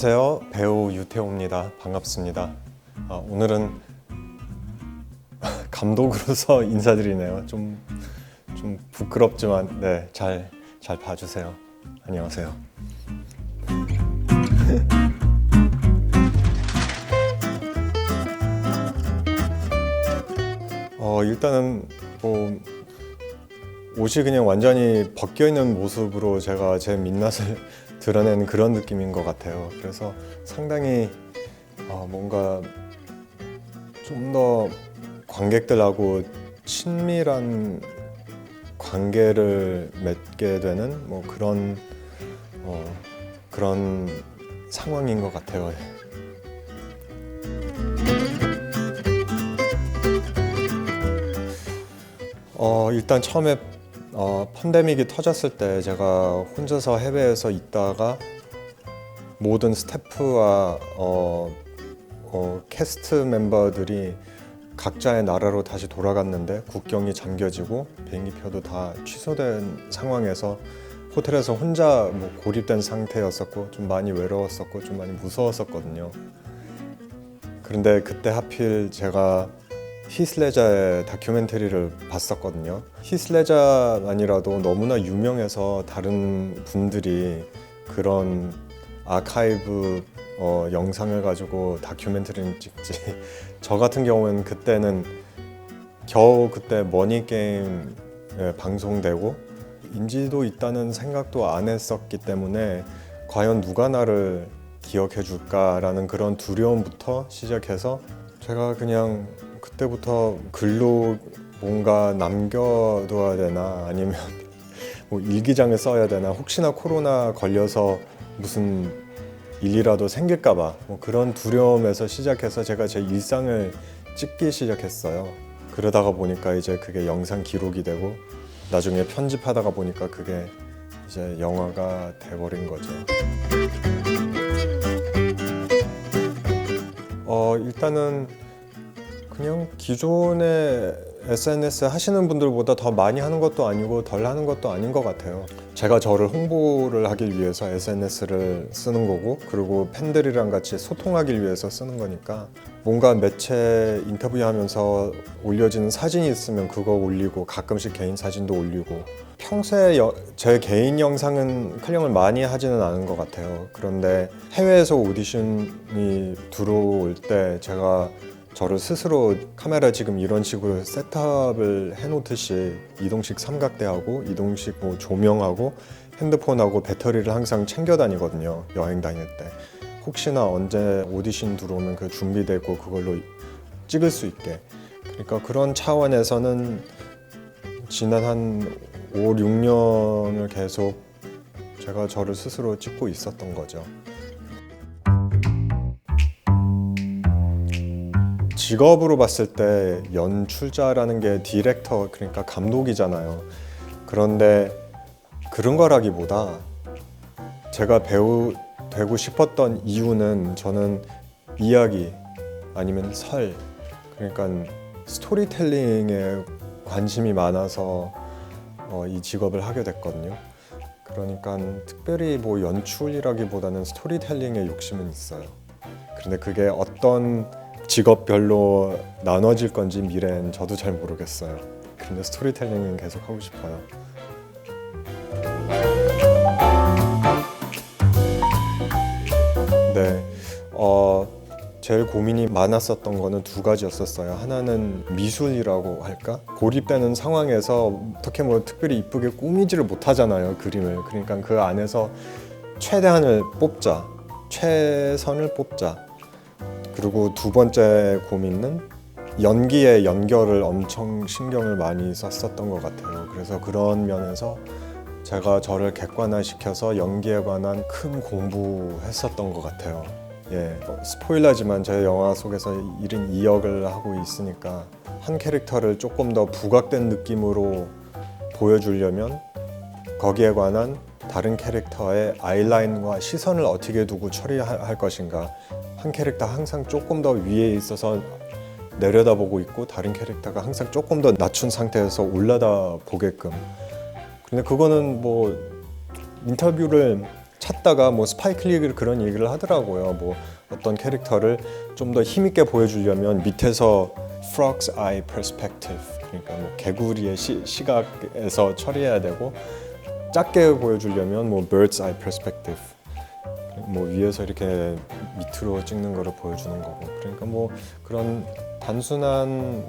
안녕하세요. 배우 유태호입니다. 반갑습니다. 아, 오늘은 감독으로서 인사드리네요. 좀, 좀 부끄럽지만 네, 잘, 잘 봐주세요. 안녕하세요. 어, 일단은 뭐 옷이 그냥 완전히 벗겨 있는 모습으로 제가 제 민낯을 드러내는 그런 느낌인 것 같아요. 그래서 상당히 어, 뭔가 좀 더 관객들하고 친밀한 관계를 맺게 되는 뭐 그런 어, 그런 상황인 것 같아요. 어, 일단 처음에 어, 팬데믹이 터졌을 때 제가 혼자서 해외에서 있다가 모든 스태프와 어, 어, 캐스트 멤버들이 각자의 나라로 다시 돌아갔는데 국경이 잠겨지고 비행기표도 다 취소된 상황에서 호텔에서 혼자 뭐 고립된 상태였었고 좀 많이 외로웠었고 좀 많이 무서웠었거든요. 그런데 그때 하필 제가 히슬레자의 다큐멘터리를 봤었거든요. 히슬레자만이라도 너무나 유명해서 다른 분들이 그런 아카이브 어, 영상을 가지고 다큐멘터리를 찍지. 저 같은 경우는 그때는 겨우 그때 머니 게임 방송되고 인지도 있다는 생각도 안 했었기 때문에 과연 누가 나를 기억해 줄까라는 그런 두려움부터 시작해서 제가 그냥 그때부터 글로 뭔가 남겨둬야 되나 아니면 뭐 일기장을 써야 되나 혹시나 코로나 걸려서 무슨 일이라도 생길까봐 뭐 그런 두려움에서 시작해서 제가 제 일상을 찍기 시작했어요. 그러다가 보니까 이제 그게 영상 기록이 되고 나중에 편집하다가 보니까 그게 이제 영화가 돼버린 거죠. 어 일단은 그냥 기존의 SNS 하시는 분들보다 더 많이 하는 것도 아니고 덜 하는 것도 아닌 것 같아요. 제가 저를 홍보를 하기 위해서 SNS를 쓰는 거고 그리고 팬들이랑 같이 소통하기 위해서 쓰는 거니까 뭔가 매체 인터뷰하면서 올려지는 사진이 있으면 그거 올리고 가끔씩 개인 사진도 올리고 평소에 여- 제 개인 영상은 클령을 많이 하지는 않은 것 같아요. 그런데 해외에서 오디션이 들어올 때 제가 저를 스스로 카메라 지금 이런 식으로 셋업을 해놓듯이 이동식 삼각대하고 이동식 뭐 조명하고 핸드폰하고 배터리를 항상 챙겨 다니거든요 여행 다닐 때 혹시나 언제 오디션 들어오면 그 준비되고 그걸로 찍을 수 있게 그러니까 그런 차원에서는 지난 한 5, 6년을 계속 제가 저를 스스로 찍고 있었던 거죠. 직업으로 봤을 때 연출자라는 게 디렉터 그러니까 감독이잖아요. 그런데 그런 거라기보다 제가 배우 되고 싶었던 이유는 저는 이야기 아니면 설 그러니까 스토리텔링에 관심이 많아서 어, 이 직업을 하게 됐거든요. 그러니까 특별히 뭐 연출이라기보다는 스토리텔링에 욕심은 있어요. 그런데 그게 어떤 직업별로 나눠질 건지 미래엔 저도 잘 모르겠어요. 근데 스토리텔링은 계속 하고 싶어요. 네, 어, 제일 고민이 많았었던 거는 두 가지였었어요. 하나는 미술이라고 할까? 고립되는 상황에서 어떻게 뭐 특별히 이쁘게 꾸미지를 못하잖아요, 그림을. 그러니까 그 안에서 최대한을 뽑자, 최선을 뽑자. 그리고 두 번째 고민은 연기의 연결을 엄청 신경을 많이 썼었던 것 같아요. 그래서 그런 면에서 제가 저를 객관화시켜서 연기에 관한 큰 공부했었던 것 같아요. 예, 어, 스포일러지만 제 영화 속에서 1인 2역을 하고 있으니까 한 캐릭터를 조금 더 부각된 느낌으로 보여주려면 거기에 관한 다른 캐릭터의 아이라인과 시선을 어떻게 두고 처리할 것인가 한 캐릭터 항상 조금 더 위에 있어서 내려다보고 있고 다른 캐릭터가 항상 조금 더 낮춘 상태에서 올라다 보게끔 근데 그거는 뭐 인터뷰를 찾다가 뭐 스파이클리 그런 얘기를 하더라고요. 뭐 어떤 캐릭터를 좀 더 힘있게 보여주려면 밑에서 frog's eye perspective 그러니까 뭐 개구리의 시, 시각에서 처리해야 되고 작게 보여주려면 뭐 bird's eye perspective 뭐 위에서 이렇게 밑으로 찍는 거를 보여주는 거고 그러니까 뭐 그런 단순한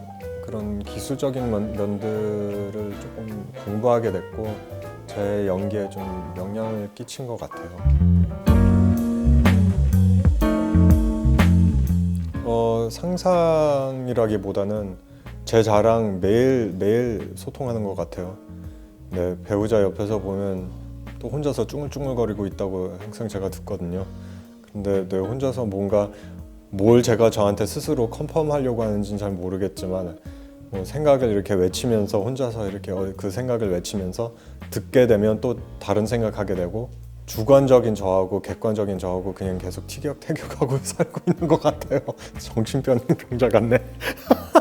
그런 기술적인 면- 면들을 조금 공부하게 됐고 제 연기에 좀 영향을 끼친 것 같아요. 어, 상상이라기보다는 제 자랑 매일 매일 소통하는 것 같아요. 네, 배우자 옆에서 보면 또 혼자서 쭈글쭈글거리고 있다고 항상 제가 듣거든요. 근데 네, 혼자서 뭔가 뭘 제가 저한테 스스로 컨펌하려고 하는지는 잘 모르겠지만 뭐 생각을 이렇게 외치면서 혼자서 이렇게 어- 그 생각을 외치면서 듣게 되면 또 다른 생각하게 되고 주관적인 저하고 객관적인 저하고 그냥 계속 티격태격하고 살고 있는 것 같아요. 정신병 병자 같네.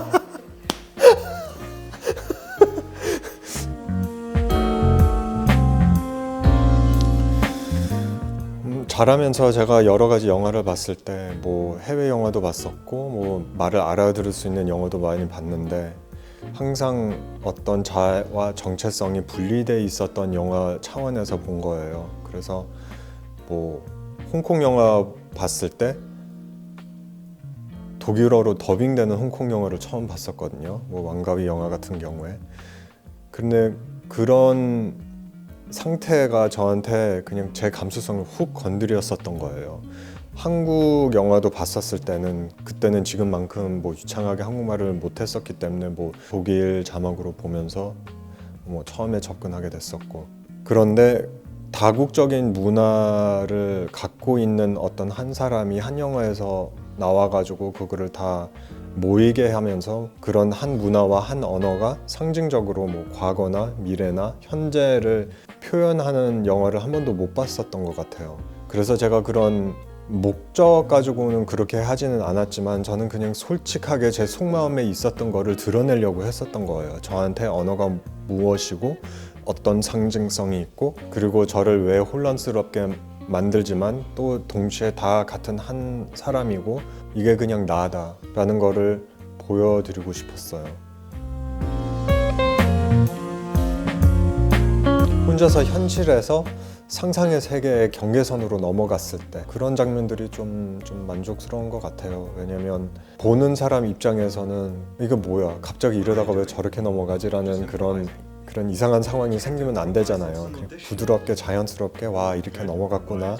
음, 잘하면서 제가 여러 가지 영화를 봤을 때 뭐 해외 영화도 봤었고 뭐 말을 알아들을 수 있는 영화도 많이 봤는데 항상 어떤 자와 정체성이 분리돼 있었던 영화 차원에서 본 거예요. 그래서 뭐 홍콩 영화 봤을 때 독일어로 더빙되는 홍콩 영화를 처음 봤었거든요. 뭐 왕가위 영화 같은 경우에. 근데 그런 상태가 저한테 그냥 제 감수성을 훅 건드렸었던 거예요. 한국 영화도 봤었을 때는 그때는 지금만큼 뭐 유창하게 한국말을 못했었기 때문에 뭐 독일 자막으로 보면서 뭐 처음에 접근하게 됐었고 그런데 다국적인 문화를 갖고 있는 어떤 한 사람이 한 영화에서 나와가지고 그거를 다 모이게 하면서 그런 한 문화와 한 언어가 상징적으로 뭐 과거나 미래나 현재를 표현하는 영화를 한 번도 못 봤었던 것 같아요. 그래서 제가 그런 목적 가지고는 그렇게 하지는 않았지만 저는 그냥 솔직하게 제 속마음에 있었던 거를 드러내려고 했었던 거예요. 저한테 언어가 무엇이고 어떤 상징성이 있고 그리고 저를 왜 혼란스럽게 만들지만 또 동시에 다 같은 한 사람이고 이게 그냥 나다라는 거를 보여드리고 싶었어요. 혼자서 현실에서 상상의 세계의 경계선으로 넘어갔을 때 그런 장면들이 좀, 좀 만족스러운 것 같아요. 왜냐면 보는 사람 입장에서는 이거 뭐야 갑자기 이러다가 왜 저렇게 넘어가지라는 그런 그런 이상한 상황이 생기면 안 되잖아요. 부드럽게 자연스럽게 와 이렇게 넘어갔구나.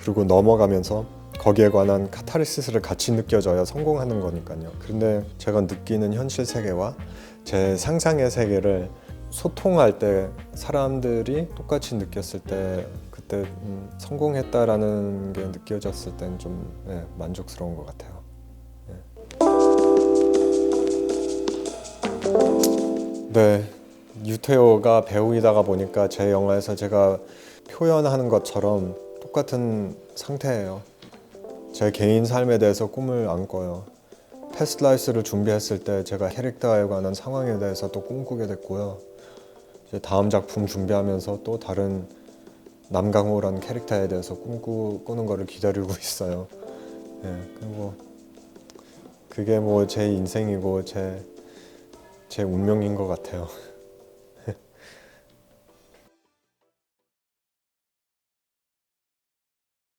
그리고 넘어가면서 거기에 관한 카타르시스를 같이 느껴져야 성공하는 거니까요. 그런데 제가 느끼는 현실 세계와 제 상상의 세계를 소통할 때 사람들이 똑같이 느꼈을 때 그때 음, 성공했다라는 게 느껴졌을 땐좀 네, 만족스러운 것 같아요. 네. 네, 유태호가 배우이다가 보니까 제 영화에서 제가 표현하는 것처럼 똑같은 상태예요. 제 개인 삶에 대해서 꿈을 안 꿔요. 패스트 라이스를 준비했을 때 제가 캐릭터에 관한 상황에 대해서 또 꿈꾸게 됐고요. 다음 작품 준비하면서 또 다른 남강호라는 캐릭터에 대해서 꿈꾸는 거를 기다리고 있어요. 예, 그리고 그게 뭐 제 인생이고 제 제 운명인 것 같아요.